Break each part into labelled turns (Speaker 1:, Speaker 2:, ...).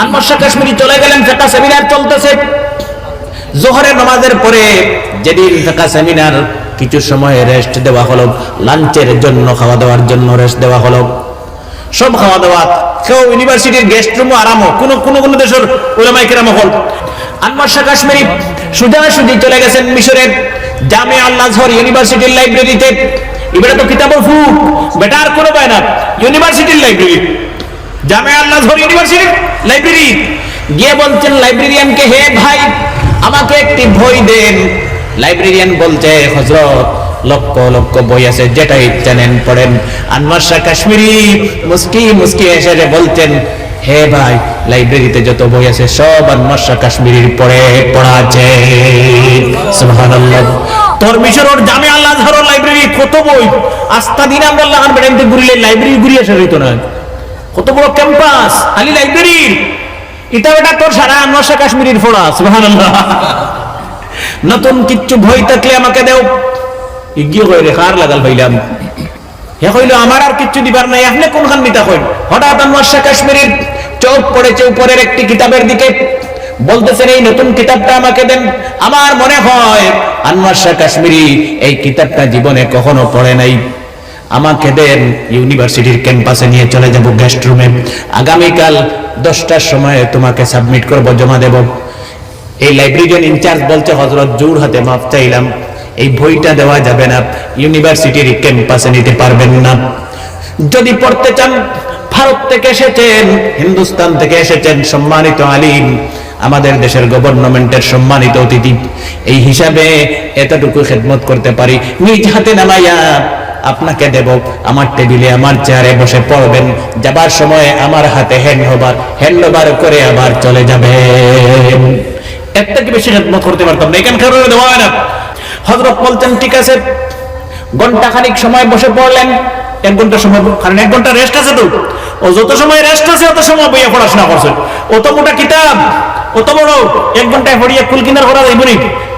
Speaker 1: আনমর শাহ কাশ্মীরি চলে গেলেন ফেকা সেমিনার চলতেছে। জোহরের নামাজের পরে যেদিন ফেকা সেমিনার কিছু সময় রেস্ট দেওয়া হলো লাঞ্চের জন্য খাওয়া দাওয়ার জন্য রেস্ট দেওয়া হলো। সব খাওয়া দাওয়া কেউ ইউনিভার্সিটির গেস্ট রুমও আরামও, কোনো কোনো কোনো দেশের ওলামাই কেরাম হল। আনমার শাহ কাশ্মীরি সুজা সুজি চলে গেছেন মিশরের জামে আল্লাহ ইউনিভার্সিটির লাইব্রেরিতে এবারে তো কিতাবর ফুক বেটা আর কোনো পায় না ইউনিভার্সিটির লাইব্রেরি জামে আল্লাহ লাইব্রেরি গিয়ে বলছেন হে ভাই, আমাকে একটি বই দেন। লাইব্রেরিয়ান বলছে হজরত বই আছে, যেটা হে ভাই লাইব্রেরিতে যত বই আছে, সব আনমার শাহ পড়ে পড়া জামে আল্লাহ লাইব্রেরি কত বই? আস্থা দিন আমরা ঘুরিলে লাইব্রেরি ঘুরিয়ে আসা না। কত বড় ক্যাম্পাস? আলী লাইব্রেরির। এটা বেটা তোর সারা শাহ কাশ্মীরির ফোড়া, সুবহানাল্লাহ। নতুন কিচ্ছু ভয় থাকলে আমাকে দেও। ইগিয়ে কই রে, কার লাগাল ভাইলাম হে কইলো, আমার আর কিচ্ছু দিবার নাই, আপনি কোনখান নিতা কইন? হঠাৎ শাহ কাশ্মীরির চোখ পড়েছে উপরের একটি কিতাবের দিকে। বলতেছেন, এই নতুন কিতাবটা আমাকে দেন। আমার মনে হয়, আনোয়ার কাশ্মীরি এই কিতাবটা জীবনে কখনো পড়ে নাই। আমাকে দেন ইউনিভার্সিটির ক্যাম্পাসে নিয়ে চলে যাব গেস্ট রুমে আগামীকাল দশটার সময় তোমাকে সাবমিট করব, জমা দেব। এই লাইব্রেরিয়ান ইনচার্জ বলছে হজরত জোর হাতে মাপ চাইলাম। এই বইটা দেওয়া যাবে না, ইউনিভার্সিটির ক্যাম্পাসে নিতে পারবেন না। যদি পড়তে চান, ভারত থেকে এসেছেন, হিন্দুস্তান থেকে এসেছেন সম্মানিত আলিম, আমাদের দেশের গভর্নমেন্টের সম্মানিত অতিথি। এই হিসাবে এতটুকু খেদমত করতে পারি। নিজ হাতে নামাইয়া আপনাকে দেব। আমার টেবিলে, আমার চেয়ারে বসে পড়বেন। যাবার সময় আমার হাতে হ্যান্ড ওভার হ্যান্ড ওভার করে আবার চলে যাবে একটা কি বেশি খেদমত করতে পারতাম না। এখানকার দেওয়া হয় না? হজরত বলছেন, ঠিক আছে। ঘণ্টা খানিক সময় বসে পড়লেন। এক ঘণ্টা সময় কারণ এক ঘণ্টা রেস্ট আছে তো। ও যত সময় রেস্ট আছে, অত সময় বইয়া পড়াশোনা করছেন অত মোটা কিতাব, অত বড়, এক ঘন্টায় পড়িয়ে কুল কিনার করা যাইব নি।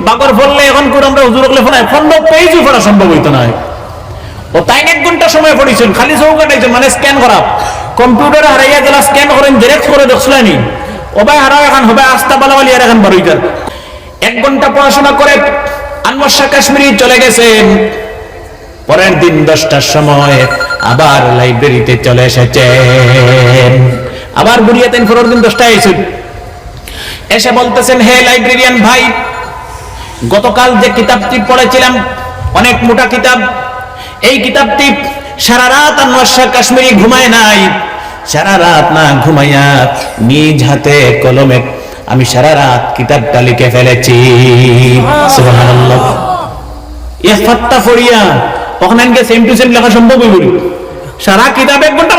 Speaker 1: বাগর ফললে এখন করে আমরা হুজুর ফোনায় পনেরো পেজও পড়া সম্ভব হইতো না। ও তাই এক ঘণ্টা সময় পড়িছেন খালি চৌকাটাইছেন মানে স্ক্যান করা। কম্পিউটার হারাইয়া গেলা স্ক্যান করেন জেরেক্স করে দেখছিলেনি ওবাই হারাও এখন হবে আস্তা বালাবালি আর এখন বারোইটার। এক ঘণ্টা পড়াশোনা করে আনোয়ার শাহ কাশ্মীরি চলে গেছেন। পরের দিন দশটার সময় আবার লাইব্রেরিতে চলে এসেছেন। আবার বুড়িয়াতেন পরের দিন দশটায় এসেছেন এসে বলতেছেন, হে লাইব্রেরিয়ান ভাই, গতকাল যে কিতাবটি পড়েছিলাম, অনেক মোটা কিতাব এই কিতাবটি সারা রাত আনোয়ার কাশ্মীরি ঘুমায় নাই। সারা রাত না ঘুমাইয়া নিজ হাতে কলমে আমি সারা রাত কিতাবটা লিখে ফেলেছি। কিতাব এক কথা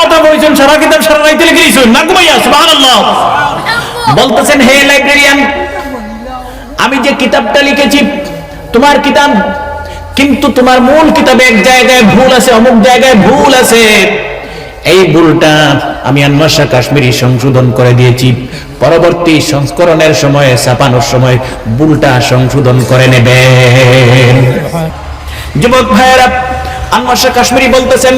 Speaker 1: সারা কিতাব সারা না বলতেছেন, হে আমি যে কিতাবটা লিখেছি, তোমার কিতাব কিন্তু তোমার মূল কিতাবে এক জায়গায় ভুল আছে অমুক জায়গায় ভুল আছে। এই ভুলটা আমি আনমাসা কাশ্মীরি সংশোধন করে দিয়েছি। পরবর্তী সংস্করণের সময়ে ছাপানোর সময় ভুলটা সংশোধন করে নেবে। যুবক ভাইয়েরা আনমাসা কাশ্মীরি বলতেছেন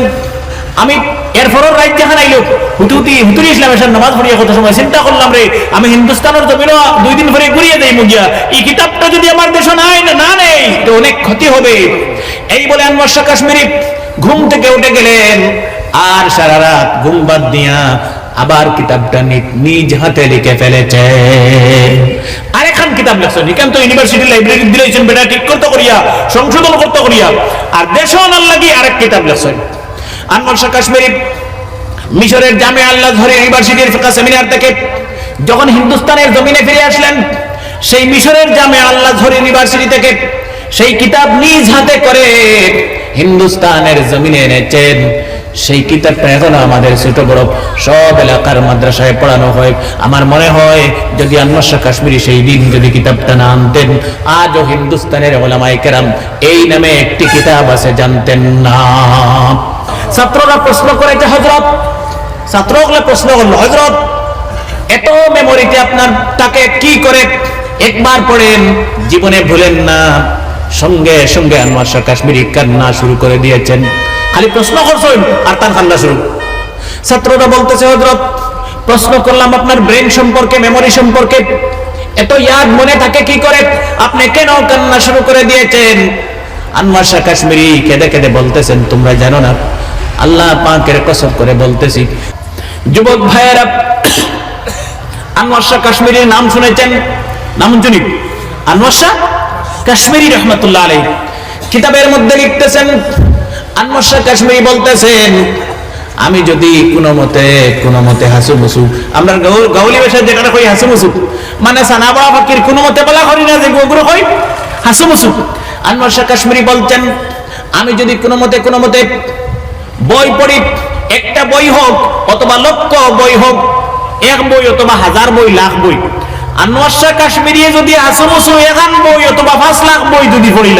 Speaker 1: আমি এরপরও রাইত যেখানে আইলো হুতুতি, হুতুরি ইসলাম এসে নামাজ পড়িয়া কত সময় চিন্তা করলাম রে। আমি হিন্দুস্তানের জমিনও দুই দিন পরে ঘুরিয়ে দেই মুগিয়া। এই কিতাবটা যদি আমার দেশে নাই, না নেই, তো অনেক ক্ষতি হবে। এই বলে আনোয়ার শাহ কাশ্মীরি ঘুম থেকে উঠে গেলেন আর সারা রাত ঘুম বাদ দিয়া আবার কিতাবটা নিজ হাতে লিখে ফেলেছে। আরেকখান কিতাব লেখছেন এখান তো ইউনিভার্সিটি লাইব্রেরি দিলেছেন বেটা, ঠিক করতে করিয়া, সংশোধন করতে করিয়া। আর দেশও নাল লাগি আরেক কিতাব লেখছেন শাহ কাশ্মীরি, মিশরের জামে আল্লাহ ধরে ইউনিভার্সিটির ফিকা সেমিনার থেকে যখন হিন্দুস্তানের জমিনে ফিরে আসলেন, সেই মিশরের জামে আল্লাহ ধরে ইউনিভার্সিটি থেকে সেই কিতাব নিজ হাতে করে হিন্দুস্তানের জমিনে এনেছেন। সেই কিতাবটা এখন আমাদের ছোট বড় সব এলাকার মাদ্রাসায় পড়ানো হয়। আমার মনে হয় যদি শাহ কাশ্মীরি সেই দিন যদি কিতাবটা না আনতেন, আজও হিন্দুস্তানের ওলামায়ে কেরাম এই নামে একটি কিতাব আছে জানতেন না। ছাত্ররা প্রশ্ন করেছে হজরত ছাত্রগুলো প্রশ্ন করল হজরত এত মেমোরিতে আপনার তাকে কি করে একবার পড়েন? জীবনে ভুলেন না। সঙ্গে সঙ্গে শাহ কাশ্মীরি কান্না শুরু করে দিয়েছেন। খালি প্রশ্ন করছেন আর তার কান্না শুরু ছাত্ররা বলতেছে হজরত প্রশ্ন করলাম আপনার ব্রেন সম্পর্কে মেমোরি সম্পর্কে। এত ইয়াদ মনে থাকে কি করে? আপনি কেন কান্না শুরু করে দিয়েছেন? আনোয়ার শাহ কাশ্মীরি কেঁদে কেঁদে বলতেছেন, তোমরা জানো না, আল্লাহ পাকের কসম করে বলতেছি। যুবক ভাইয়েরা, আনোয়ার শাহ কাশ্মীরির নাম শুনেছেন? নাম শুনি। আনোয়ার শাহ কাশ্মীরি রহমতুল্লাহ আলাই কিতাবের মধ্যে লিখতেছেন আনোয়ার শাহ কাশ্মীরি বলতেছেন, আমি যদি কোনো মতে কোনো মতে হাসু মুসু আমরা গাউ- গাউলি ভাষায় যেটা কই, হাসু মুসু মানে সানা বড়া ফাকির কোনো মতে বলা করি না যে গোগুলো কই, হাসু মুসু আনোয়ার শাহ কাশ্মীরি বলছেন, আমি যদি কোনো মতে কোনো মতে বই পড়ি, একটা বই হোক, অথবা লক্ষ বই হোক, এক বই অথবা হাজার বই, লাখ বই আনোয়ার শাহ কাশ্মীরি যদি হাসমুসু এখান বই অথবা পাঁচ লাখ বই যদি পড়িল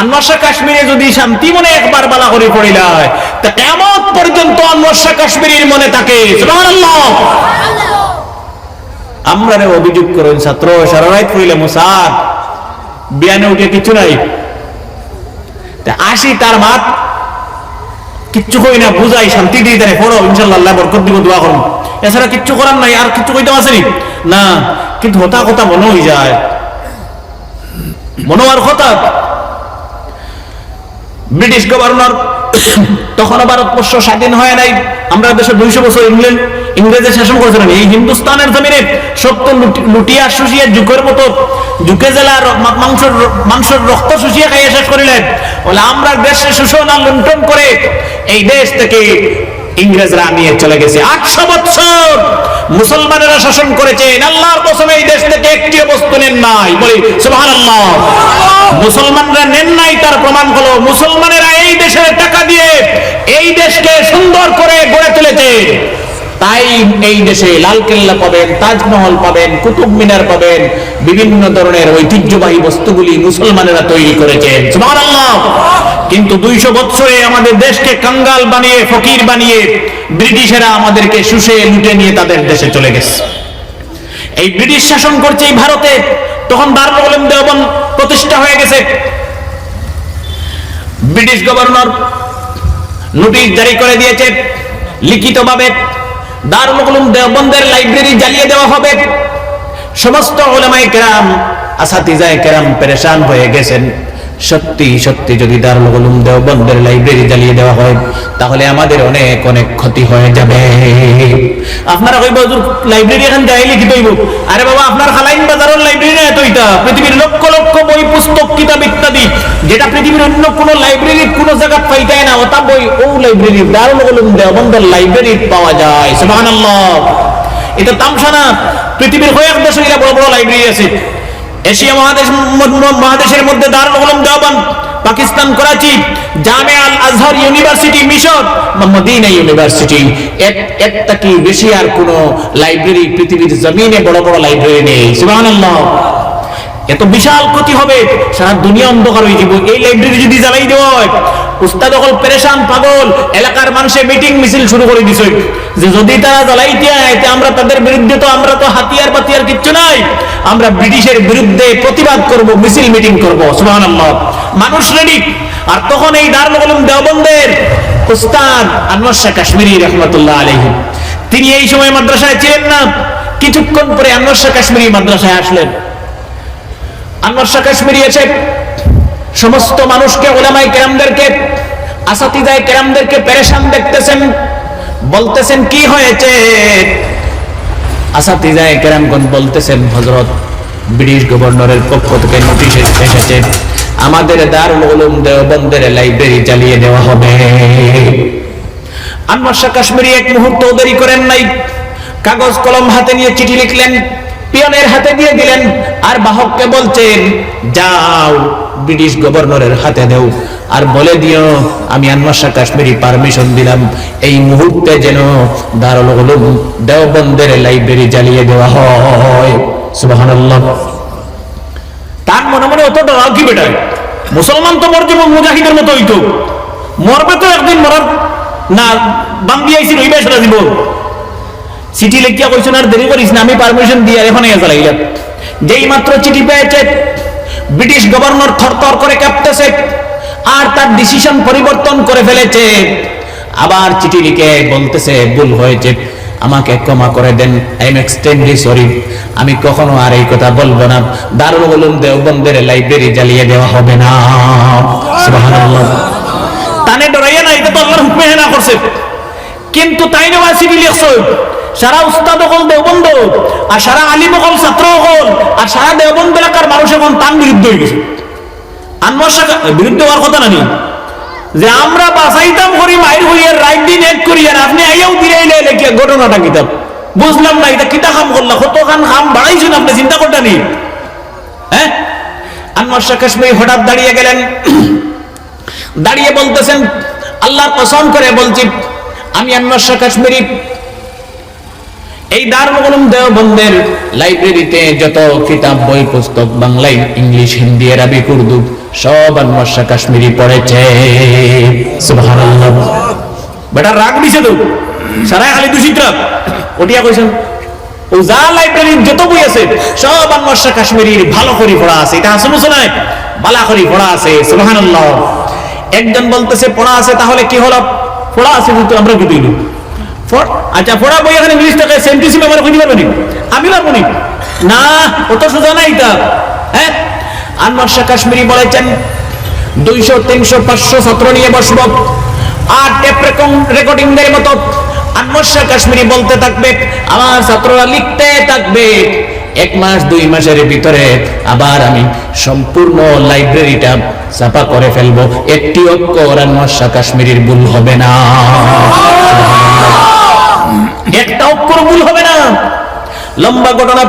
Speaker 1: আনোয়ার শাহ কাশ্মীরে যদি শান্তি মনে একবার বালা করে পড়িলা তা কেমন পর্যন্ত আনোয়ার কাশ্মীরের মনে থাকে। আমরা অভিযোগ করেন, ছাত্র সারা রাত মুসার বিয়ানে উঠে কিছু নাই। আসি তার মাত কিচ্ছু কই না, বুঝাই, শান্তি দিয়ে দেয় পড়ো ইনশাল্লাহ বরকত দিব, দোয়া করুন। এছাড়া কিচ্ছু করার নাই, আর কিচ্ছু কইতে আসেনি না? কিন্তু হতা কথা মনে হয়ে যায়। মনে আর কথা ব্রিটিশ গভর্নর, তখনও ভারতবর্ষ স্বাধীন হয় নাই। আমরা দেশে দুইশো বছর ইংল্যান্ড ইংরেজের শাসন করেছিলাম। এই হিন্দুস্তানের জমিনে সত্য লুটিয়া শুষিয়ে যুগের মতো যুগে জেলার মাংসর মাংসর রক্ত শুষিয়ে খাইয়ে শেষ করিলেন। বলে, আমরা দেশে শোষণ লুণ্ঠন করে এই দেশ থেকে ইংরেজরা নিয়ে চলে গেছে। আটশো বছর মুসলমানেরা শাসন করেছেন আল্লাহর কসম এই দেশ থেকে একটিও বস্তু নেন নাই। বলি মুসলমানরা নেন নাই, তার প্রমাণ হলো, মুসলমানেরা এই দেশের টাকা দিয়ে এই দেশকে সুন্দর করে গড়ে তুলেছে। তাই এই দেশে লাল কেল্লা পাবেন, তাজমহল পাবেন, কুতুব মিনার পাবেন, বিভিন্ন ধরনের ঐতিহ্যবাহী বস্তুগুলি মুসলমানেরা তৈরি করেছেন কিন্তু দুইশো বছরে আমাদের দেশকে কাঙ্গাল বানিয়ে, ফকির বানিয়ে ব্রিটিশেরা আমাদেরকে শুষে, লুটে নিয়ে তাদের দেশে চলে গেছে। এই ব্রিটিশ শাসন করছে এই ভারতে, তখন দারুল উলুম দেওবন্দ প্রতিষ্ঠা হয়ে গেছে। ব্রিটিশ গভর্নর নোটিশ জারি করে দিয়েছে, লিখিতভাবে দারুল উলুম দেওবন্দের লাইব্রেরি জ্বালিয়ে দেওয়া হবে। সমস্ত ওলামাই কেরাম, আসাতিজায় কেরাম পেরেশান হয়ে গেছেন। সত্যি সত্যি যদি দারুল উলুম দেওবন্দের লাইব্রেরি জ্বালিয়ে দেওয়া হয়, তাহলে আমাদের অনেক অনেক ক্ষতি হয়ে যাবে। আপনারা কইব, হুজুর লাইব্রেরি এখন যাই লিখিত হইব আরে বাবা, আপনার খালাইন বাজারের লাইব্রেরি না এত ইটা পৃথিবীর লক্ষ লক্ষ বই, পুস্তক, কিতাব ইত্যাদি, যেটা পৃথিবীর অন্য কোনো লাইব্রেরি কোনো জায়গা পাইতাই না। ওটা বই ও লাইব্রেরি দারুল উলুম দেওবন্দের লাইব্রেরি পাওয়া যায়। সুবহানাল্লাহ। এটা তামসা না। পৃথিবীর কয়েক দেশে এরা বড় বড় লাইব্রেরি আছে। এশিয়া মহাদেশ মহাদেশের মধ্যে দারুল উলুম দেওবন্দ পাকিস্তান করাচি, জামে আল আজহার ইউনিভার্সিটি, মিশর মদিনা ইউনিভার্সিটি। একটা কি বেশি আর কোনো লাইব্রেরি পৃথিবীর জমিনে বড় বড় লাইব্রেরি নেই? সুবহানাল্লাহ। এত বিশাল ক্ষতি হবে, সারা দুনিয়া অন্ধকার হয়ে যাব। এই লাইব্রেরি যদি জ্বালাই দেওয়া হয়, উস্তাদ হল পেরেশান, পাগল, এলাকার মানুষে মিটিং মিছিল শুরু করে দিছে। যে যদি তারা জ্বালাইতে আয় আমরা তাদের বিরুদ্ধে তো আমরা তো হাতিয়ার পাতিয়ার কিচ্ছু নাই। আমরা ব্রিটিশের বিরুদ্ধে প্রতিবাদ করব, মিছিল মিটিং করব, সুবহানাল্লাহ। মানুষ রেডি আর তখন এই দারুল উলুম দেওবন্দের উস্তাদ আনোয়ার শাহ কাশ্মীরি রহমতুল্লাহ আলাইহি। তিনি এই সময় মাদ্রাসায় ছিলেন না। কিছুক্ষণ পরে আনোয়ার শাহ কাশ্মীরি মাদ্রাসায় আসলেন। আনোয়ার শাহ কাশ্মীরি এসে সমস্ত মানুষকে ওলামাই কেরামদেরকে, আসাতিদায় কেরামদেরকে পেরেশান দেখতেছেন, বলতেছেন, কি হয়েছে? আসাতিদায় কেরামগঞ্জ বলতেছেন হজরত ব্রিটিশ গভর্নরের পক্ষ থেকে নোটিশ এসেছে, আমাদের দারুল উলুম দেওবন্দের লাইব্রেরি চালিয়ে দেওয়া হবে। আনোয়ার শাহ কাশ্মীরি এক মুহূর্ত দেরি করেন নাই, কাগজ, কলম হাতে নিয়ে চিঠি লিখলেন পিয়নের হাতে দিয়ে দিলেন, আর বাহককে বলছেন, যাও ব্রিটিশ গভর্নরের হাতে দেও। আর বলে দিও, আমি শাহ কাশ্মীরি পারমিশন দিলাম। এই মুহূর্তে যেন দারুল উলুম দেওবন্দের লাইব্রেরি জ্বালিয়ে দেওয়া হয়। সুবহানাল্লাহ। তার মনে মনে অত ডরাও কি বেটায় মুসলমান তো মরছে মুজাহিদের মতো হইতো। মরবে তো একদিন মরার না বান্দি আইসি রইবে সারা জীবন। চিঠি লিখিয়া কইছেন আর দেরি করিস না, আমি পারমিশন দিয়ে, এখন এসে লাগিলাম যেই মাত্র চিঠি পেয়েছে ব্রিটিশ গভর্নর থরথর করে কাঁপতেছে আর তার ডিসিশন পরিবর্তন করে ফেলেছে। আবার চিঠি লিখে বলতেছে ভুল হয়েছে। আমাকে ক্ষমা করে দেন আই এম এক্সট্রিমলি সরি আমি কখনো আর এই কথা বলব না। দারুল উলুম দেওবন্দের লাইব্রেরি জ্বালিয়ে দেওয়া হবে না। সুবহানাল্লাহ। তানে ডরাইয়া না এটা তো আল্লাহর হুকমে হেনা করছে কিন্তু তাই না চিঠি লিখছো সারা উস্তাদ হল দেওবন্দ আর সারা আলিম হল ছাত্র হল আর সারা দেওবন্দ এলাকার মানুষ এখন তার বিরুদ্ধে হয়ে গেছে। আনমার শাখা বিরুদ্ধে হওয়ার কথা নানি যে আমরা বাসাইতাম করি মাইর হইয়ার রাইট দিন এক আর আপনি আইয়াও দিরাইলে লেখে ঘটনাটা কিতাব বুঝলাম না, এটা কিতা খাম করলা? কত খান খাম বাড়াইছেন আপনি, চিন্তা করতে নি? হ্যাঁ? আনমার শাহ কাশ্মীর হঠাৎ দাঁড়িয়ে গেলেন। দাঁড়িয়ে বলতেছেন, আল্লাহর কসম করে বলছি, আমি আনমার শাহ কাশ্মীরি এই দারুল উলুম দেওবন্দের লাইব্রেরিতে যত কিতাব, বই, পুস্তক, বাংলায় ইংলিশ, হিন্দি, আরবি, উর্দু সব আনোয়ার কাশ্মীরি পড়েছে। সুবহানাল্লাহ। বেটা, রাগ দিছে তো। সারা খালি দূষিত রাগ ওটিয়া কইছেন ও যা লাইব্রেরির যত বই আছে, সব আনোয়ার কাশ্মীরির ভালো করে পড়া আছে। এটা আসলে শোনায় বালা করে পড়া আছে। সুবহানাল্লাহ। একজন বলতেছে, পড়া আছে, তাহলে কি হলো? পড়া আছে কিন্তু আমরা কি দিলু ফর- আচ্ছা পড়া বই এখানে মিনিস টাকায় সেন্টিসিম আমার খুঁজে পারবেনি আমি পারব নি? না অত সোজা না এটা হ্যাঁ? আনোয়ার শাহ কাশ্মীরি বলেছেন, দুইশো, তিনশো, পাঁচশো ছাত্র নিয়ে বসবো। আর টেপ রেকর্ডিং এর মতো। আনোয়ার শাহ কাশ্মীরি বলতে থাকবে, আমার ছাত্ররা লিখতে থাকবে। এক মাস, দুই মাসের ভিতরে আবার আমি সম্পূর্ণ লাইব্রেরিটা ছাপা করে ফেলব। একটি অক্ষর আনোয়ার শাহ কাশ্মীরির ভুল হবে না। একটা অক্ষর ভুল হবে না। লম্বা ঘটনা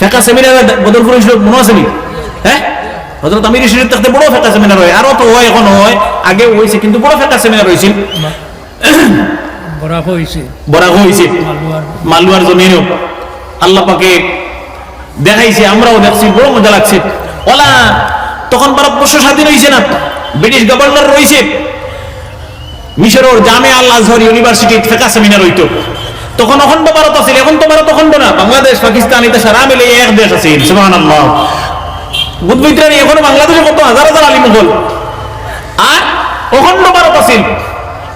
Speaker 1: ফেকা সেমিনার বদলপুর মনে আছে নি হ্যাঁ? হজরত আমির শরীফ থাকতে বড় ফেকা সেমিনার হয়। আরও তো হয় এখন হয়। আগে হয়েছে কিন্তু বড় ফেকা সেমিনার হয়েছিল
Speaker 2: বরাফ হয়েছে।
Speaker 1: বড় হয়েছে।
Speaker 2: মালুয়ার।
Speaker 1: মালুয়ার জমিনও। আল্লাহ পাকে দেখাইছে আমরাও দেখছি বড় মজা লাগছে। ওলা তখন ভারতবর্ষ স্বাধীন হয়েছে না। ব্রিটিশ গভর্নর রয়েছে। মিশরের জামে আল আজহর ইউনিভার্সিটি ফেকা সেমিনার হইতো। তখন অখণ্ড ভারত আছিল, এখন তো ভারত অখণ্ড না। বাংলাদেশ, পাকিস্তান এটা সারা মিলে এক দেশ আছিল, সুবহানাল্লাহ। বুধবিদ্রানি এখনও বাংলাদেশে কত হাজার হাজার আলিম হল আর অখণ্ড ভারত আছিল।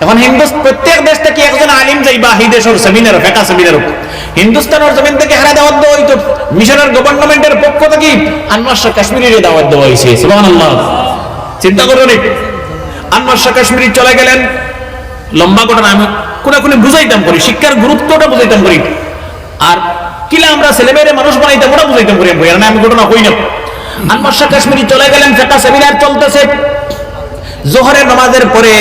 Speaker 1: এখন হিন্দুস্তান প্রত্যেক দেশ থেকে একজন আলিম যাইবা এই দেশের সেমিনার, ফেকা সেমিনার। হিন্দুস্তানের জমিন থেকে হারা দাওয়াত দেওয়া হইতো। মিশরের গভর্নমেন্টের পক্ষ থেকে আনোয়ার শাহ কাশ্মীরের দাওয়াত দেওয়া হয়েছে সুবহানাল্লাহ। চিন্তা করুন আনোয়ার শাহ চলে গেলেন। লম্বা ঘটনা, আমি কোনে কোনে বুঝাইতাম করি, শিক্ষার গুরুত্বটা বুঝাইতাম করি। আর কিলা আমরা মানুষ বানাইতাম, ওটা বুঝাইতাম করি আমি ঘটনা না। চলে গেলেন, ফেকা সেমিনার চলতেছে। জোহরের পরে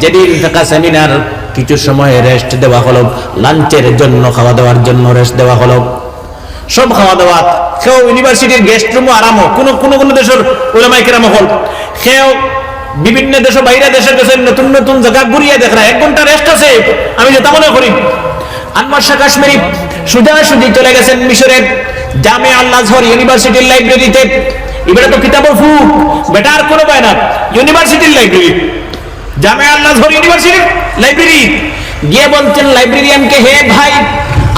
Speaker 1: যেদিন থাকা সেমিনার, কিছু সময় রেস্ট দেওয়া হলো লাঞ্চের জন্য খাওয়া দাওয়ার জন্য রেস্ট দেওয়া হলো। সব খাওয়া দাওয়া সেও ইউনিভার্সিটির গেস্ট রুমও আরামও কোনো কোনো কোনো দেশের ওলামাই কেরাম হল। সেও বিভিন্ন দেশ বাইরে দেশে দেশের নতুন নতুন জায়গা ঘুরিয়ে দেখ এক ঘণ্টা রেস্ট আছে। আমি যেটা মনে করি আনোয়ার শাহ কাশ্মীরি সোজাসুজি চলে গেছেন মিশরের জামে আল্লাহ ইউনিভার্সিটির লাইব্রেরিতে। এবারে তো কিতাবও ফুক, বেটা আর কোনো পায় না ইউনিভার্সিটির লাইব্রেরি, জামে আল্লাহ ইউনিভার্সিটির লাইব্রেরি। গিয়ে বলছেন, লাইব্রেরিয়ানকে হে ভাই,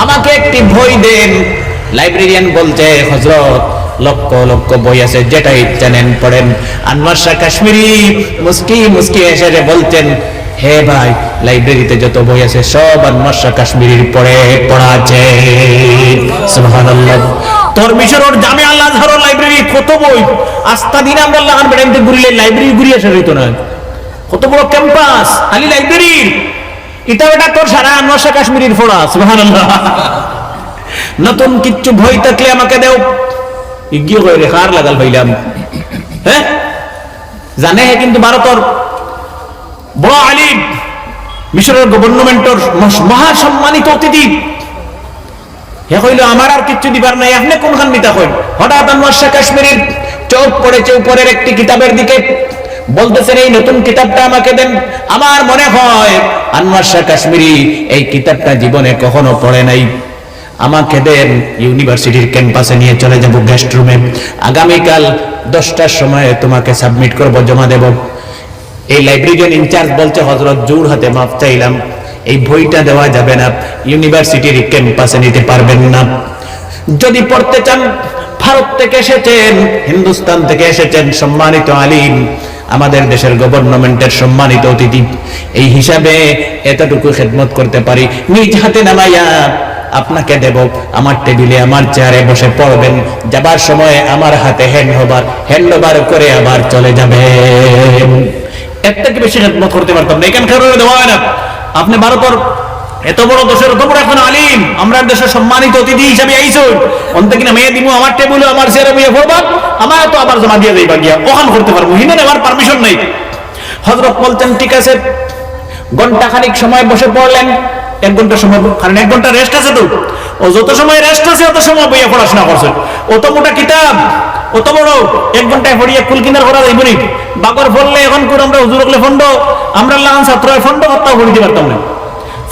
Speaker 1: আমাকে একটি বই দেন। লাইব্রেরিয়ান বলছে হজরত লক্ষ লক্ষ বই আছে যেটা ইচ্ছা নেন পড়েন। আনোয়ার শাহ কাশ্মীরি মুস্কি মুস্কি এসে যে বলছেন হে ভাই, লাইব্রেরিতে যত বই আছে, সব আনোয়ার শাহ কাশ্মীরির পড়ে পড়া তোর মিশরের জামে আল্লাহ লাইব্রেরি কত বই? আস্তা দিন আমরা ঘুরিলে লাইব্রেরি না। কত বড় ক্যাম্পাস, খালি লাইব্রেরির এটা তোর সারা আনোয়ার শাহ কাশ্মীরির পড়া সুবহানাল্লাহ। নতুন কিচ্ছু ভয় থাকলে আমাকে দেও। ইগিয়ে কই লাগাল হ্যাঁ জানে কিন্তু বড় আলিম মিশরের গভর্নমেন্টর মহা সম্মানিত অতিথি। হে কইল আমার আর কিচ্ছু দিবার নাই আপনি কোনখান নিতা কইন হঠাৎ আনোয়ার কাশ্মীরের চোখ পড়েছে উপরের একটি কিতাবের দিকে। বলতেছেন, এই নতুন কিতাবটা আমাকে দেন। আমার মনে হয়, আনোয়ার কাশ্মীরি এই কিতাবটা জীবনে কখনো পড়ে নাই। আমাকে দেন ইউনিভার্সিটির ক্যাম্পাসে নিয়ে চলে যাব গেস্ট রুমে আগামীকাল দশটার সময় তোমাকে সাবমিট করব, জমা দেব। এই লাইব্রেরিয়ান ইনচার্জ বলছে হজরত জোর হাতে মাপ চাইলাম। এই বইটা দেওয়া যাবে না। ইউনিভার্সিটির ক্যাম্পাসে নিতে পারবেন না। যদি পড়তে চান, ভারত থেকে এসেছেন, হিন্দুস্তান থেকে এসেছেন সম্মানিত আলিম, আমাদের দেশের গভর্নমেন্টের সম্মানিত অতিথি। এই হিসাবে এতটুকু খেদমত করতে পারি। নিজ হাতে নামাইয়া আপনাকে দেব। আমার টেবিলে, আমার চেয়ারে বসে পড়বেন। যাবার সময় আমার হাতে হ্যান্ড ওভার হ্যান্ড ওভার করে আবার চলে যাবে এর থেকে বেশি খেদমত করতে পারতাম না? এখানকার দেওয়া না। আপনি ভারতের এত বড় এত বড় এখন আলিম। আমরা দেশের সম্মানিত অতিথি হিসাবে আইসুন। অন্ত কিনা মেয়ে দিব আমার টেবিলে, আমার চেয়ারে বইয়ে পড়বা। আমার তো আবার জমা দিয়ে দেই গিয়া ওখান করতে পারব। হিনে নেওয়ার পারমিশন নেই। হজরত বলছেন, ঠিক আছে। ঘণ্টা খানিক সময় বসে পড়লেন। এক ঘণ্টা সময় কারণ এক ঘণ্টা রেস্ট আছে তো। ও যত সময় রেস্ট আছে, অত সময় বইয়া পড়াশোনা করছেন অত মোটা কিতাব, অত বড়, এক ঘন্টায় পড়িয়া কুল কিনার করা যাইব নি। বাগর পড়লে এখন করে আমরা হুজুর হলে ফন্ড, আমরা লাগান ছাত্র ফন্ড হত্যাও পড়িতে পারতাম না।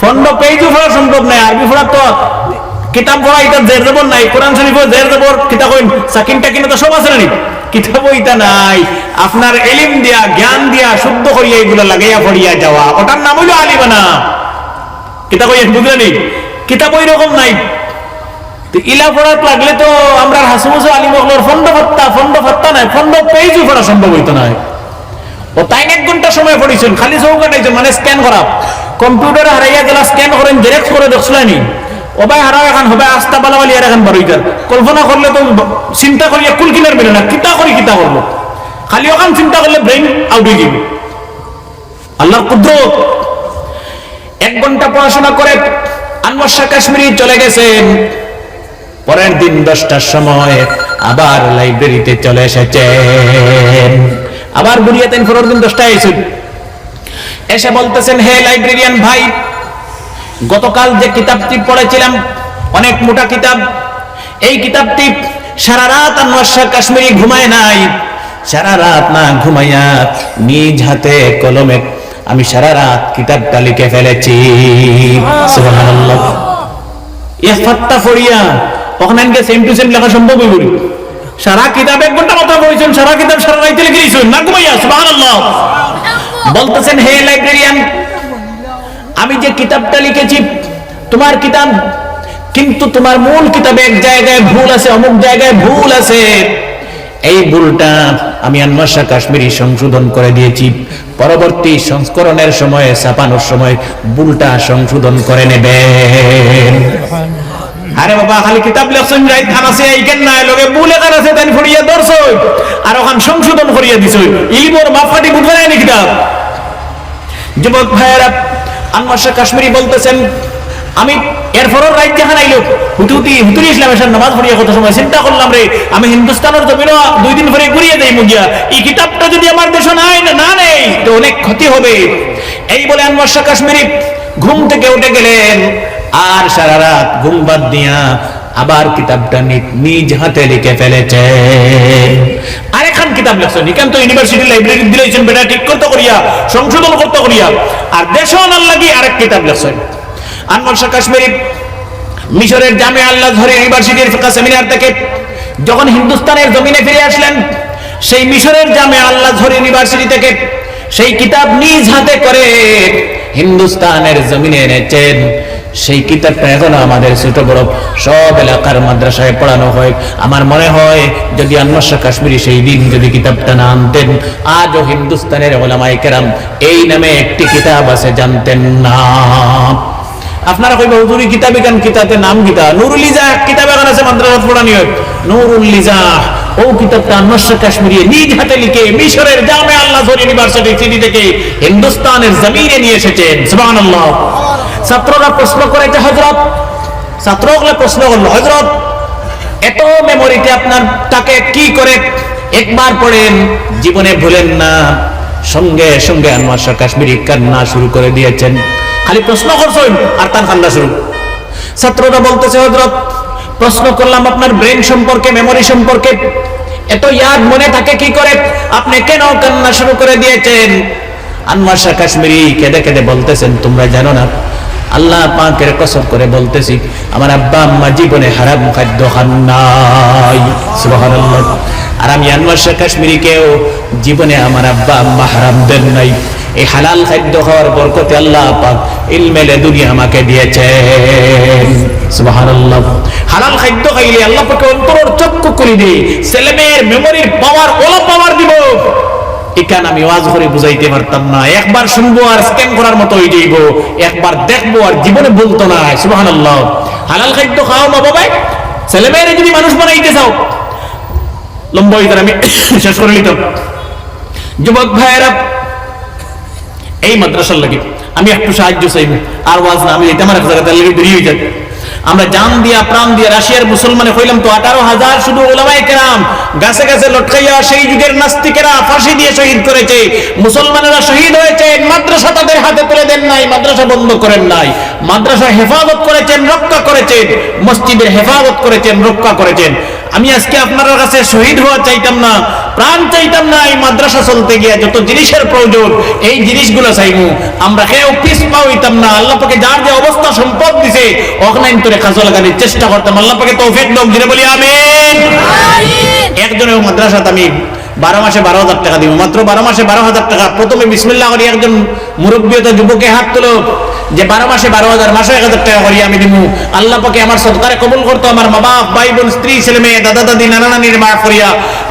Speaker 1: ফন্ড পেজও পড়া সম্ভব নাই, আরবি পড়া তো কিতাব পড়া এটা জের দেবর নাই, কোরআন শরীফ জের দেবর কিতাব সাকিন টাকিন তো সব আছে নানি কিতাব ইটা নাই। আপনার এলিম দিয়া, জ্ঞান দিয়া, শুদ্ধ করিয়া এগুলো লাগাইয়া পড়িয়া যাওয়া। ওটার নাম হইল আলিমানা। কিতাব বুঝলেন কিতাব ওই রকম নাই। ইলা পড়াত লাগলে তো আমরা হাসুমুসু আলিমগলোর ফন্ড ফত্তা ফন্ড ফত্তা নাই ফন্ড পেজও পড়া সম্ভব হইতো না। ও তাই এক ঘণ্টা সময় পড়িছেন, খালি চৌকাটাইছেন মানে স্ক্যান করা কম্পিউটারে হারাইয়া গেলা স্ক্যান করেন জেরেক্স করে দেখছিলেনি ওবাই হারাও এখন হবে আস্তা বালাবালি আর এখন বারোইটার কল্পনা করলে তো চিন্তা করিয়া কুল কিনার বেরো না, কিতা করি, কিতা করল খালি ওখান চিন্তা করলে ব্রেইন আউট হয়ে যাবে আল্লাহর কুদরত। এক ঘণ্টা পড়াশোনা করে আনোয়ার শাহ কাশ্মীরি চলে গেছেন। পরের দিন দশটার সময় আবার লাইব্রেরিতে চলে এসেছেন। আবার বুড়িয়াতেন পরের দিন দশটায় এসেছেন। এসে বলতেছেন, হে লাইব্রেরিয়ান ভাই, গতকাল যে কিতাবটি পড়েছিলাম, অনেক মোটা কিতাব। এই কিতাবটি সারা রাত আনোয়ার শাহ কাশ্মীরি ঘুমায় নাই। সারা রাত না ঘুমাইয়া নিজ হাতে কলমে আমি সারা রাত ফেলেছি। কিতাব হে লাইব্রেরিয়ান আমি যে কিতাবটা লিখেছি, তোমার কিতাব, কিন্তু তোমার মূল কিতাবে এক জায়গায় ভুল আছে, অমুক জায়গায় ভুল আছে। এই ভুলটা আমি শাহ কাশ্মীরি সংশোধন করে দিয়েছি। পরবর্তী সংস্করণের সময়, ছাপানোর সময় ভুলটা সংশোধন করে নেবেন। আরে বাবা, খালি কিতাব লেখছেন, রাইত খান আছে এইখান নাই? লগে ভুল এখান আছে তাই ফড়িয়া ধরছো। আর ওখান সংশোধন করিয়া দিছ। ইলিমর মাফাটি বুঝবে না কিতাব। যুবক ভাইয়েরা শাহ কাশ্মীরি বলতেছেন আমি এরপরও রাজ্য যেখানে আইলো হুতুতি হুতুরি ইসলাম এসে নামাজ পড়িয়া কত সময়। চিন্তা করলাম রে আমি হিন্দুস্তানের জমিনও দুই দিন পরে ঘুরিয়ে দেই মুগিয়া এই কিতাবটা যদি আমার দেশে নাই, না নেই, তো অনেক ক্ষতি হবে। এই বলে আনোয়ার শাহ কাশ্মীরি ঘুম থেকে উঠে গেলেন, আর সারা রাত ঘুম বাদ দিয়া আবার কিতাবটা নিজ হাতে লিখে ফেলেছে। আরেকখান কিতাব লেখছেন এখান তো ইউনিভার্সিটি লাইব্রেরি দিলেছেন বেটা, ঠিক করতে করিয়া সংশোধন করতে করিয়া আর দেশও না লাগি আরেক কিতাব লেখছেন শাহ কাশ্মীরি মিশরের জামে আল্লাহ ধরে ইউনিভার্সিটির ফিকা সেমিনার থেকে যখন হিন্দুস্তানের জমিনে ফিরে আসলেন, সেই মিশরের জামে আল্লাহ ধরে ইউনিভার্সিটি থেকে সেই কিতাব নিজ হাতে করে হিন্দুস্তানের জমিনে এনেছেন। সেই কিতাবটা এখনও আমাদের ছোট বড় সব এলাকার মাদ্রাসায় পড়ানো হয়। আমার মনে হয় যদি শাহ কাশ্মীরি সেই দিন যদি কিতাবটা না আনতেন, আজও হিন্দুস্তানের ওলামাই কেরাম এই নামে একটি কিতাব আছে, জানতেন না। আপনারা কইবা, হুজুরি কিতাবে কেন কিতাবে নাম কিতা নুরুল লিজা কিতাবে এখন আছে মাদ্রাসাত পড়ানি হয়। নুরুল লিজা ও কিতাবটা নস্য কাশ্মীরি নিজ হাতে লিখে মিশরের জামে আল্লাহ ইউনিভার্সিটি সিটি থেকে হিন্দুস্তানের জমিনে নিয়ে এসেছেন। সুবহানাল্লাহ। ছাত্ররা প্রশ্ন করেছে হযরত? ছাত্রগুলো প্রশ্ন করল, হযরত, এত মেমোরিতে আপনার তাকে কি করে একবার পড়েন? জীবনে ভুলেন না। সঙ্গে সঙ্গে আনোয়ার শাহ কাশ্মীরি কান্না শুরু করে দিয়েছেন। খালি প্রশ্ন করছেন আর তার কান্না শুরু ছাত্ররা বলতেছে হজরত প্রশ্ন করলাম আপনার ব্রেন সম্পর্কে মেমোরি সম্পর্কে। এত ইয়াদ মনে থাকে কি করে? আপনি কেন কান্না শুরু করে দিয়েছেন? আনোয়ার শাহ কাশ্মীরি কেঁদে কেঁদে বলতেছেন, তোমরা জানো না, আল্লাহ পাকের কসম করে বলতেছি, আমার আব্বা আম্মা জীবনে হারাম খাদ্য খান নাই। সুবহানাল্লাহ। আর আমি আনোয়ার শেখ কাশ্মীরিকেও জীবনে আমার আব্বা আম্মা হারাম দেন নাই। এই হালাল খাদ্য খাওয়ার বরকতে আল্লাহ পাক ইলমেলে দুনিয়া আমাকে দিয়েছেন। সুবহানাল্লাহ। হালাল খাদ্য খাইলে আল্লাহ পাকে অন্তরের চক্ষু করে দিই ছেলেমেয়ের মেমোরির পাওয়ার ওলা পাওয়ার দিব। এখান আমি ওয়াজ করে বুঝাইতে পারতাম না। একবার শুনব আর স্ক্যান করার মতো হয়ে যাইব। একবার দেখব আর জীবনে বলতো না। সুবহানাল্লাহ। হালাল খাদ্য খাওয়া মা বাবা ছেলেমেয়েরা যদি মানুষ বানাইতে চাও, লম্বা হইতার আমি শেষ করে নিতাম। যুবক ভাইয়েরা এই মাদ্রাসার লাগে। আমি একটু সাহায্য চাইব। আর ওয়াজ না, আমি এটা আমার এক জায়গাতে লেগে দেরি হয়ে যায় আমরা জান দিয়া, প্রাণ দিয়া রাশিয়ার মুসলমানে কইলাম তো আঠারো হাজার শুধু ওলামাই কেরাম গাছে গাছে লটকাইয়া সেই যুগের নাস্তিকেরা ফাঁসি দিয়ে শহীদ করেছে। মুসলমানেরা শহীদ হয়েছে, মাদ্রাসা তাদের হাতে তুলে দেন নাই, মাদ্রাসা বন্ধ করেন নাই। মাদ্রাসা হেফাজত করেছেন, রক্ষা করেছেন, মসজিদের হেফাজত করেছেন, রক্ষা করেছেন। আমি আজকে আপনার কাছে শহীদ হওয়া চাইতাম না প্রাণ চাইতাম না এই মাদ্রাসা চলতে গিয়ে যত জিনিসের প্রয়োজন এই জিনিসগুলো চাইব আমরা কেউ পিস পাইতাম না। আল্লাহ পাকে যার যে অবস্থা সম্পদ দিছে অকনাইন তোরে কাজে লাগানোর চেষ্টা করতাম। আল্লাহ পাকে তৌফিক দাও দিনে বলি আমিন। একজনের মাদ্রাসাতে আমি বারো মাসে বারো হাজার টাকা দিব মাত্র বারো মাসে বারো হাজার টাকা। প্রথমে বিসমিল্লাহ করি একজন মুরব্বীয়তা যুবকে হাত তুলো। যে বারো মাসে বারো হাজার, মাসে এক হাজার টাকা করি আমি দিব আল্লাহ পাকে আমার সদকারে কবুল করতো। আমার মা বাপ, ভাই বোন, স্ত্রী, ছেলে মেয়ে, দাদা দাদি, নানা নানির মা করিয়া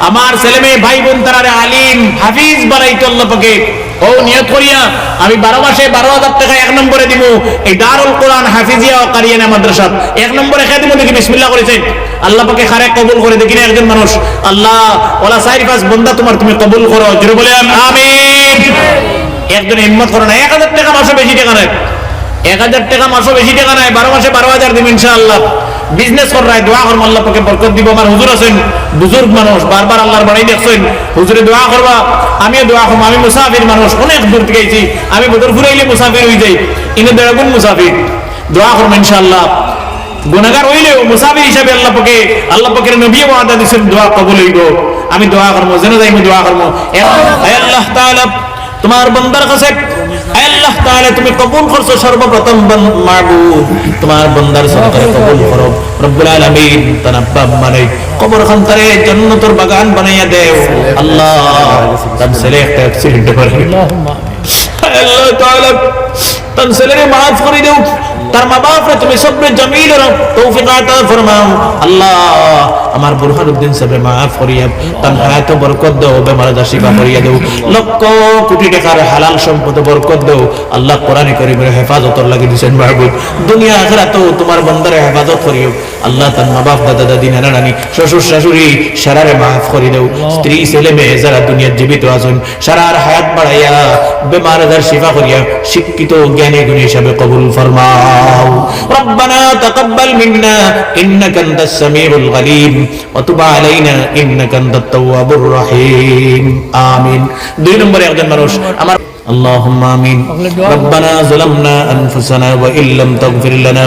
Speaker 1: আমার ছেলে মেয়ে, ভাই বোন তারা আলিম, হাফিজ বানাইতো আল্লাহ পাকে। ও, নিয়ত করিয়া আমি বারো মাসে বারো হাজার টাকা এক নম্বরে দিব এই দারুল কোরআন হাফিজিয়া ও কারিয়ানা মাদ্রাসা এক নম্বরে খেয়ে দিব দেখি বিসমিল্লাহ করেছে। আল্লাহ পাকে খারে কবুল করে দেখি না একজন মানুষ। আল্লাহ, ওলা সাইড পাঁচ বন্দা তোমার তুমি কবুল করো। জোরে বলে আমিন। একজন হিম্মত করো না। এক হাজার টাকা মাসে বেশি টাকা নেয়। এক হাজার টাকা মাসও বেশি টাকা নাই, বারো মাসে বারো হাজার দিব ইনশাআল্লাহ। বিজনেস কর রায়, দোয়া করব আল্লাহ পাকে বরকত দিব। আমার হুজুর আছেন, বুজুর্গ মানুষ, বারবার আল্লাহর বাড়াই দেখছেন। হুজুরে দোয়া করবা, আমিও দোয়া করব, আমি মুসাফির মানুষ, অনেক দূর থেকে আইছি। আমি বদর ফুরাইলে মুসাফির হয়ে যাই। ইনি দেড়গুণ মুসাফির। দোয়া করব ইনশাআল্লাহ। গুনাগার হইলেও মুসাফির হিসাবে আল্লাহ পাকে, আল্লাহ পাকের নবী ওয়াদা দিছেন, দোয়া কবুল হইব। আমি দোয়া করব জেনে যাইব দোয়া করব। আল্লাহ তাআলা, তোমার বান্দার কাছে আল্লাহ তাআলা তুমি কবুল করছ সর্বপ্রথম মাবুদ। বাগান বানাইয়া দেও। আল্লাহ ছেলে একটা অ্যাক্সিডেন্ট করে আল্লাহ করে দেও। তার মা বাপরে তুমি সবরে জমিল তৌফিক আতা ফরমাও। আল্লাহ, আমার বুরহানুদ্দিন সাহেব মাফ করিয়া তার হায়াত বরকত দাও, বেমার শিফা করিয়া দাও, লক্ষ কোটি টাকার হালাল সম্পদ বরকত দাও, আল্লাহ কোরআনে করিমের হেফাজতর লাগি দিছেন মাহবুব। দুনিয়া আখিরাতেও তোমার বন্দারে হেফাজত করিও। আল্লাহ তার মা বাপ, দাদা দাদি, নানা নানি, শ্বশুর শাশুড়ি, সারারে মাফ করে দাও। স্ত্রী, ছেলে, মেয়ে যারা দুনিয়ার জীবিত আছেন, সারার হায়াত বাড়াইয়া, বেমার আজার শিফা করিয়া, শিক্ষিত জ্ঞানী গুণী হিসাবে কবুল ফরমাও। ربنا تقبل منا انك انت السميع العليم وتب علينا انك انت التواب الرحيم امين দুই নম্বরে একজন মানুষ আমার اللهم امين ربنا ظلمنا انفسنا وان لم تغفر لنا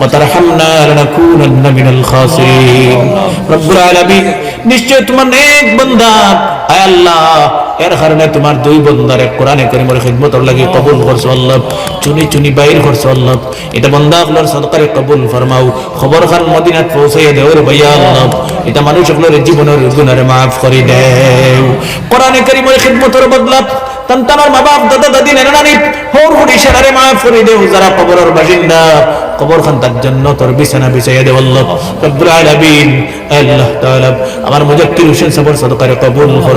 Speaker 1: وترحمنا لنكونن من الخاسرين رب العالمين নিশ্চয় তোমার নেক বান্দা আয় আল্লাহ, এর কারণে তোমার দুই বন্দারে কোরআনে করিমের খিদমতর লাগি কবুল করছ আল্লাহ, চুনি চুনি বাইর করছ আল্লাহ, এটা বন্দা সদকারে কবুল ফরমাও খবর খান মদিনাত পৌঁছাইয়া ভাইয়া আল্লাহ, এটা মানুষ জীবনের গুনারে মাফ করে দেও। কোরআনে করিমের খিদমতর বদলা সন্তানের মা বাপ দাদা দাদি নানা হোর হোর ইশারারে মাফ করে দেও, যারা কবরের বাসিন্দা কবর খান তার জন্য তোর বিছানা বিছাইয়া দেও আল্লাহ, রব্বুল আলামিন, আল্লাহ তাআলা, আমার মুজাক্কির হোসেন সাবর সদকারে কবুল করো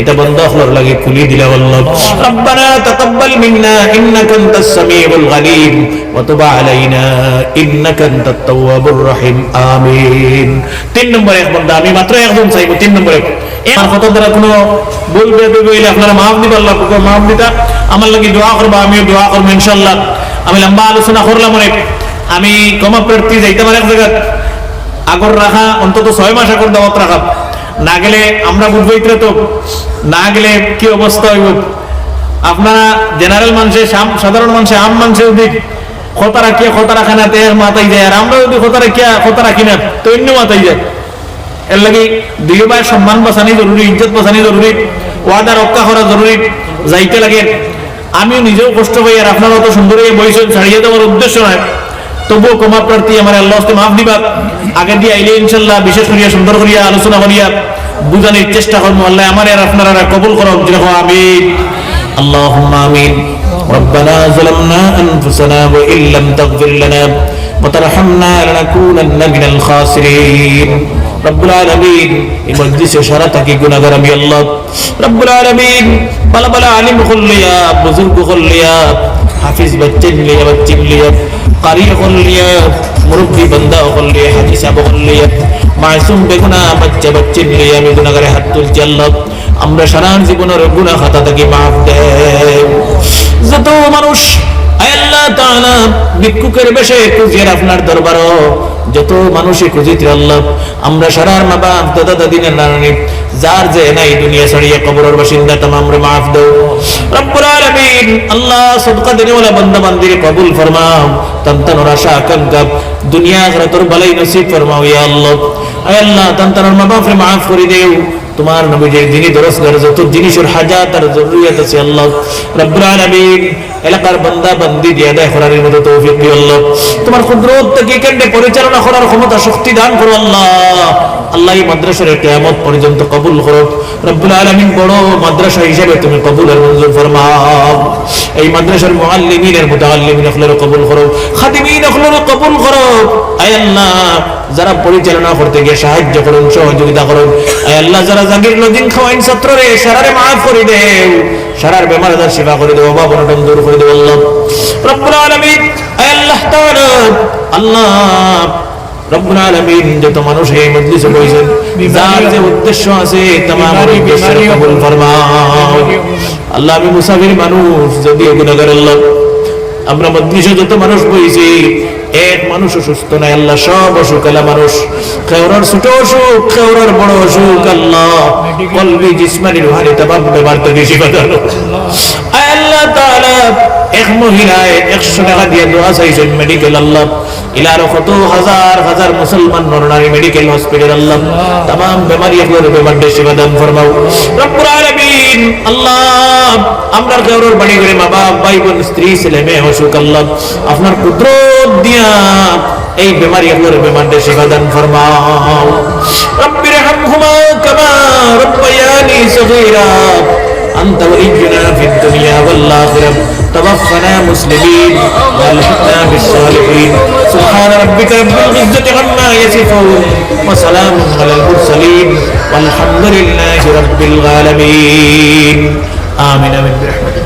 Speaker 1: এটা বন্ধ হলোর লাগে খুলি দিলা আল্লাহ রব্বানা তাকাব্বাল মিন্না, ইন্নাকা আনতাস সামিউল আলিম ওয়া তুব আলাইনা, ইন্নাকা আনতাত তাওয়াবুর রহিম, আমিন। তিন নম্বরে এক বন্ধা, আমি মাত্র একজন চাইব, তিন নম্বরে। আমার কথা দ্বারা কোনো বলবে হইলে আপনারা মাফ দিবে, আল্লাহ মাফ দিতা। আমার লাগি দোয়া করব, আমিও দোয়া করব ইনশাল্লাহ আমি লম্বা আলোচনা করলাম অনেক। আমি ক্ষমা প্রার্থী যাইতে পারে এক জায়গা আগর রাখা, অন্তত ছয় মাস আগর দাওয়াত রাখা। না গেলে আমরা বুঝব ইতরে তো। না গেলে কি অবস্থা হইব? আপনারা জেনারেল মানুষের সাধারণ মানুষের আম মানুষের যদি খতা রাখিয়া খতা রাখা না তে মাথায় যায়, আর আমরা যদি খতা রাখিয়া খতা রাখি না তো অন্য মাথায় যায়। এর লাগি দুই ভাই সম্মান বাঁচানি জরুরি, ইজ্জত বাঁচানি জরুরি, ওয়াদা রক্ষা করা জরুরি, যাইতে লাগে। আমিও নিজেও কষ্ট পাই, আর আপনারা অত সুন্দর বইছেন ছাড়িয়ে দেওয়ার উদ্দেশ্য নয় তবুও ক্ষমা প্রার্থী আমার আল্লাহ হস্তে মাফ দিবা আগে দিয়ে আইলে ইনশাল্লাহ বিশেষ করিয়া সুন্দর করিয়া আলোচনা করিয়া বুঝানোর চেষ্টা করবো আল্লাহ আমার আর আপনারা কবুল করো যেরকম আমি اللهم آمين ربنا ظلمنا أنفسنا وإن لم تغفر لنا وترحمنا لنكونن من الخاسرين رب العالمين مجلس شرطك গুনাহগার আমি আল্লাহ رب العالمين بلا بلا عالم خل لیا हाफिज बच्चे भी लिया बच्चे भी लिया कारी खोल लिया, मुरब्बी बंदा खोल लिया हजी साहब खोल लिया। मासूम बेगुना बच्चे बच्चे भी लिया बेगुना करे हाथ तुल चल আমরা সারা জীবনের গুনাহ খাতা থেকে মাফ দেয় যত মানুষ দুনিয়া ছাড়িয়ে কবরের দেনে কবুল ফরমাও তন্তনর মা বাপ রে মাফ করে দেও। তোমার নবীজির দিনই দরসগার যত জিনিসের হাজাত আর জরুরিয়াত আছে আল্লাহ রব্বুল আলামিন। এলাকার বান্দা বান্দি দিয়ে আদায় করার মতো তৌফিক দিও আল্লাহ। তোমার কুদরত থেকে কেন্দ্রে পরিচালনা করার ক্ষমতা শক্তি দান করো আল্লাহ। আল্লাহ এই মাদ্রাসার কিয়ামত পর্যন্ত কবুল করো। রব্বুল আলামিন বড় মাদ্রাসা হিসেবে তুমি কবুল আর মঞ্জুর ফরমাও। এই মাদ্রাসার মুআল্লিমিনের মুতাআল্লিমিন আখলার কবুল করো। খাদিমিন আখলার কবুল করো। আয় আল্লাহ যারা পরিচালনা করতে গিয়ে সাহায্য করুন সহযোগিতা করুন আয় আল্লাহ যারা জাগির নদীন খাওয়াইন ছাত্ররে সারারে মাফ করে দেও সারার বেমার আজার সেবা করে দেও বাবা অনটন দূর করে দেও আল্লাহ রব্বুল আলামিন আয় আল্লাহ তাআলা আল্লাহ রব্বুল আলামিন যত মানুষ এই মজলিসে বসেছেন যার যে উদ্দেশ্য আছে तमाम উদ্দেশ্যের কবুল ফরমাও আল্লাহ আমি মুসাফির মানুষ যদি গুনাহগার আল্লাহ আমরা মজলিসে যত মানুষ বইছি এক মানুষ অসুস্থ নাই, আল্লাহ সব অসুখ, আল্লাহ মানুষ। খেওরার ছোট অসুখ খেওরার বড় অসুখ, আল্লাহ। কলবি জিসমানি রুহানি তাবাব ব্যবহার তো বেশি আল্লাহ তাআলা, এক মহিলায় একশো টাকা দিয়ে দোয়া চাইছেন মেডিকেল আল্লাহ। ইলারো কত হাজার হাজার মুসলমান নরনারী মেডিকেল হসপিটাল, আল্লাহ তাম বেমারি এগুলোর বেমার দেশে দান ফরমাও। রব্বুল আলামিন, আল্লাহ, আমরা কারোর বাড়ি করে মা বাপ, ভাই বোন, স্ত্রী, ছেলে, মেয়ে, অসুখ, আল্লাহ, আপনার কুদরত দিয়া এই বেমারি এগুলোর বেমার দেশে দান ফরমাও। রব্বির হামহুমা কামা রব্বায়ানি সগীরা أنت ولينا في الدنيا والآخرة توفنا مسلمين والحقنا بالصالحين سبحان ربك رب العزة عما يصفون وسلام على المرسلين والحمد لله رب العالمين آمين آمين برحمتك